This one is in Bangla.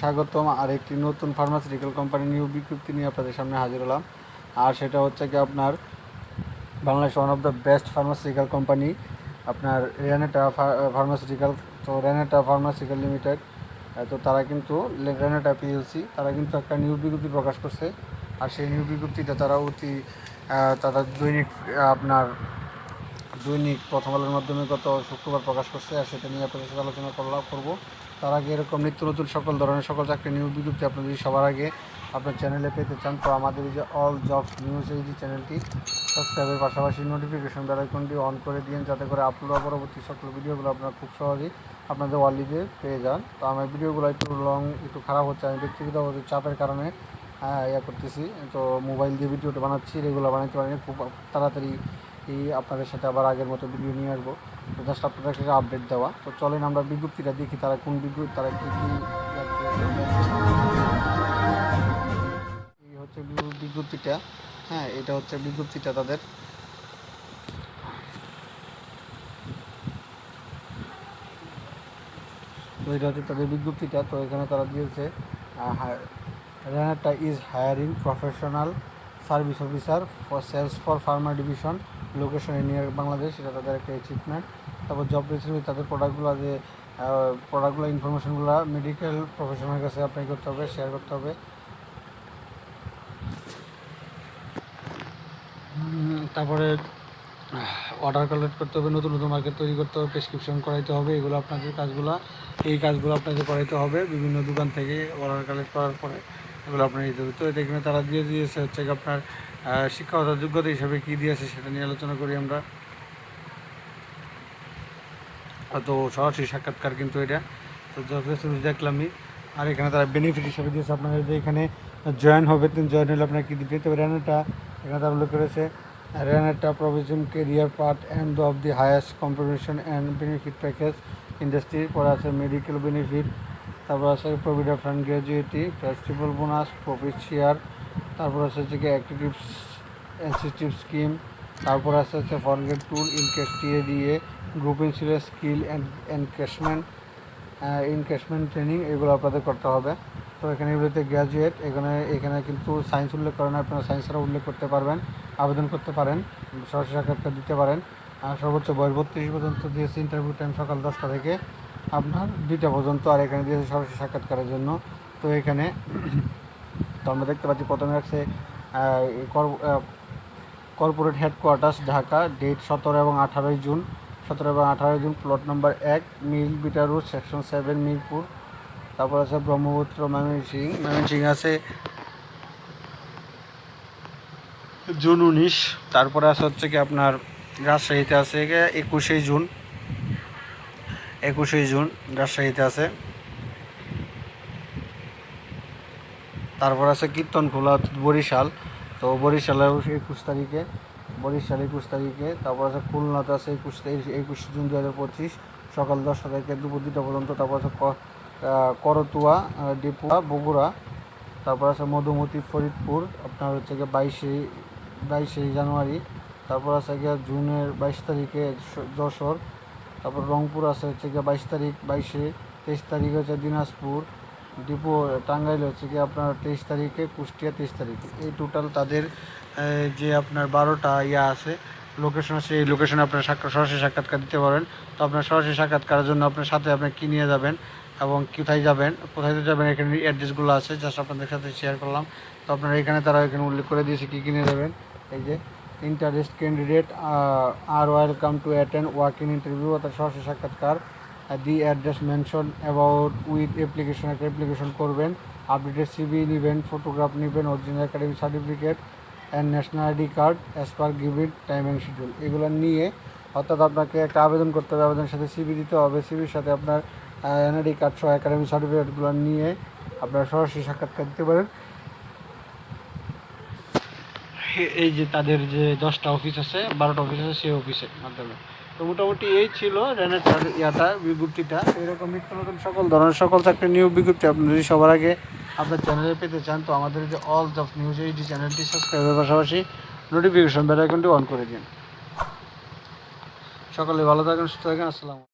স্বাগতম আর একটি নতুন ফার্মাসিউটিক্যাল কোম্পানি নিউ বিজ্ঞপ্তি নিয়ে আপনাদের সামনে হাজির হলাম। আর সেটা হচ্ছে কি আপনার Bangladesh one of the best pharmaceutical company আপনার রেনেটা ফার্মাসিউটিক্যাল তো রেনেটা ফার্মাসিউটিক্যাল লিমিটেড তো তারা কিন্তু রেনেটা পিএলসি তারা কিন্তু একটা নিউ বিজ্ঞপ্তি প্রকাশ করছে। আর সেই নিউ বিজ্ঞপ্তিটা তারা অতি তারা দৈনিক, আপনার দৈনিক প্রথম আলোর মাধ্যমে গত শুক্রবার প্রকাশ করছে। আর সেটা নিয়ে আপনাদের সাথে আলোচনা করলাম করব। তার আগে এরকম নিত্য নতুন সকল ধরনের সকল চাকরি নিয়োগ বিজ্ঞপ্তি আপনি যদি সবার আগে আপনার চ্যানেলে পেতে চান, তো আমাদের এই যে অল জবস নিউজ এই যে চ্যানেলটি সাবস্ক্রাইবের পাশাপাশি নোটিফিকেশন বেল আইকনটি অন করে দিন, যাতে করে আপলোড পরবর্তী সকল ভিডিওগুলো আপনারা খুব সহজেই আপনাদের ওয়ালিতে পেয়ে যান। তো আমার ভিডিওগুলো একটু লং একটু খারাপ হচ্ছে, আমি ব্যক্তিগতভাবে চাপের কারণে ইয়া করতেছি। তো মোবাইল দিয়ে ভিডিওটা বানাচ্ছি রেগুলার বানাতে পারিনি, খুব তাড়াতাড়ি আপনাদের সাথে আবার আগের মতো ভিডিও নিয়ে আসব। তো জাস্ট আপডেট দেওয়া। তো চলেন আমরা বিজ্ঞপ্তিটা দেখি, তারা কোন বিজ্ঞপ্তি, তারা কী কী এই হচ্ছে বিজ্ঞপ্তিটা। হ্যাঁ এটা হচ্ছে বিজ্ঞপ্তিটা তাদের। তো এটা হচ্ছে তাদের বিজ্ঞপ্তিটা। তো এখানে তারা দিয়েছে Renata is hiring professional service officer for sales for pharma division location near Bangladesh, এটা তাদের একটা অ্যাচিভমেন্ট তারপর জব রেসিপি তাদের প্রোডাক্টগুলো যে প্রোডাক্টগুলো ইনফরমেশনগুলো মেডিকেল প্রফেশনের কাছে অ্যাপ্লাই করতে হবে শেয়ার করতে হবে। তারপরে অর্ডার কালেক্ট করতে হবে, নতুন নতুন মার্কেট তৈরি করতে হবে প্রেসক্রিপশন করাইতে হবে, এগুলো আপনাদের কাজগুলো, এই কাজগুলো আপনাদের করাইতে হবে, বিভিন্ন দোকান থেকে অর্ডার কালেক্ট করার পরে এগুলো আপনার দিতে হবে। তো এখানে তারা দিয়ে দিয়েছে হচ্ছে আপনার শিক্ষাগত যোগ্যতা হিসাবে কী দিয়েছে সেটা নিয়ে আলোচনা করি আমরা। তো সরাসরি সাক্ষাৎকার কিন্তু এটা। তো যথেষ্ট দেখলামই। আর এখানে তারা বেনিফিট হিসাবে দিয়েছে আপনাদের যে এখানে জয়েন হবে জয়েন হলে আপনার কী দিতে তবে র্যানেটা এখানে তারা উল্লেখ করেছে। Renata provision career part and of the highest competition and benefit package industry পরে আছে মেডিকেল বেনিফিট তারপর আছে provident fund gratuity festival bonus profit share তারপর আছে হচ্ছে কি অ্যাক্টিভিটিভ ইনসেন্টিভ স্কিম তারপর আছে হচ্ছে forget tool in case TA DA group insurance skill encashment encashment training এগুলো আপনাদের করতে হবে। তো এখানে এগুলোতে গ্র্যাজুয়েট এখানে এখানে কিন্তু সায়েন্স উল্লেখ করেন, আপনারা সায়েন্সেরা উল্লেখ করতে পারবেন, আবেদন করতে পারেন, সরাসরি সাক্ষাৎকার দিতে পারেন। আর সর্বোচ্চ বয়স বত্রিশ পর্যন্ত দিয়েছে ইন্টারভিউ টাইম সকাল দশটা থেকে। আপনার দুইটা পর্যন্ত আর এখানে দিয়েছে সরাসরি সাক্ষাৎকারের জন্য। তো এখানে তো আমরা দেখতে পাচ্ছি প্রথমে আছে কর্পোরেট হেডকোয়ার্টার্স ঢাকা ডেট সতেরো এবং আঠারোই জুন। সতেরো এবং আঠারোই জুন প্লট নম্বর এক, Milk Vita road section seven Mirpur. তারপর আছে ব্রহ্মপুত্র ময়মনসিং ময়মনসিং আছে জুন উনিশ। তারপরে আছে হচ্ছে কি আপনার রাজশাহীতে আছে একুশে জুন। একুশে জুন রাজশাহীতে আছে। তারপর আছে কীর্তনখোলা বরিশাল। তো বরিশালের একুশ তারিখে, বরিশাল একুশ তারিখে, তারপর আছে খুলনাতে আছে একুশ একুশ জুন দু হাজার পঁচিশ, সকাল দশটা থেকে দুপুর দুটা পর্যন্ত, তারপর আছে করতুয়া ডিপুয়া বগুড়া, তারপর আছে মধুমতি, ফরিদপুর, আপনার হচ্ছে গিয়ে বাইশে বাইশে জানুয়ারি, তারপর আছে গিয়ে জুনের বাইশ তারিখে যশোর, তারপর রংপুর আছে হচ্ছে গিয়ে বাইশ তারিখ, বাইশে তেইশ তারিখে হচ্ছে দিনাজপুর ডিপো টাঙ্গাইল হচ্ছে কি আপনার তেইশ তারিখে, কুষ্টিয়া তেইশ তারিখে। এই টোটাল তাদের যে আপনার বারোটা ইয়া আছে লোকেশন আছে, এই লোকেশনে আপনার সাক্ষাৎ সরাসরি সাক্ষাৎকার দিতে পারেন। তো আপনার সরাসরি সাক্ষাৎকারের জন্য আপনার সাথে আপনি কী নিয়ে যাবেন এবং কোথায় যাবেন কোথায় যাবেন, এখানে অ্যাড্রেসগুলো আছে জাস্ট আপনাদের সাথে শেয়ার করলাম। তো আপনারা এখানে তারা এখানে উল্লেখ করে দিয়েছে কী কী নিয়ে যাবেন। এই যে interest candidate R welcome to attend work in interview অর্থাৎ সরাসরি সাক্ষাৎকার। The address mention about with application একটা অ্যাপ্লিকেশন করবেন। আপডেটেড সিবি নেবেন ফটোগ্রাফ নেবেন original academy certificate and national ID card as per given time and schedule এগুলো নিয়ে অর্থাৎ আপনাকে একটা আবেদন করতে হবে, আবেদনের সাথে সিবি দিতে হবে। সিবির সাথে আপনার এনআইডি কার্ড সহ একাডেমি সার্টিফিকেটগুলো নিয়ে আপনারা সরাসরি সাক্ষাৎকার দিতে পারেন। এই যে তাদের যে দশটা অফিস আছে, বারোটা অফিস আছে, সেই অফিসের মাধ্যমে। তো মোটামুটি এই ছিল রেনের ইয়াটা বিজ্ঞপ্তিটা এরকম নিত্য নতুন সকল ধরনের সকল চাকরি নিউ বিজ্ঞপ্তি আপনি যদি সবার আগে আপনার চ্যানেলে পেতে চান। তো আমাদের যে অল অফ নিউজ এইটি চ্যানেলটি সাবস্ক্রাইবের পাশাপাশি নোটিফিকেশন বেল আইকনটি অন করে দিন। সকলে ভালো থাকেন, সুস্থ থাকেন, আসসালাম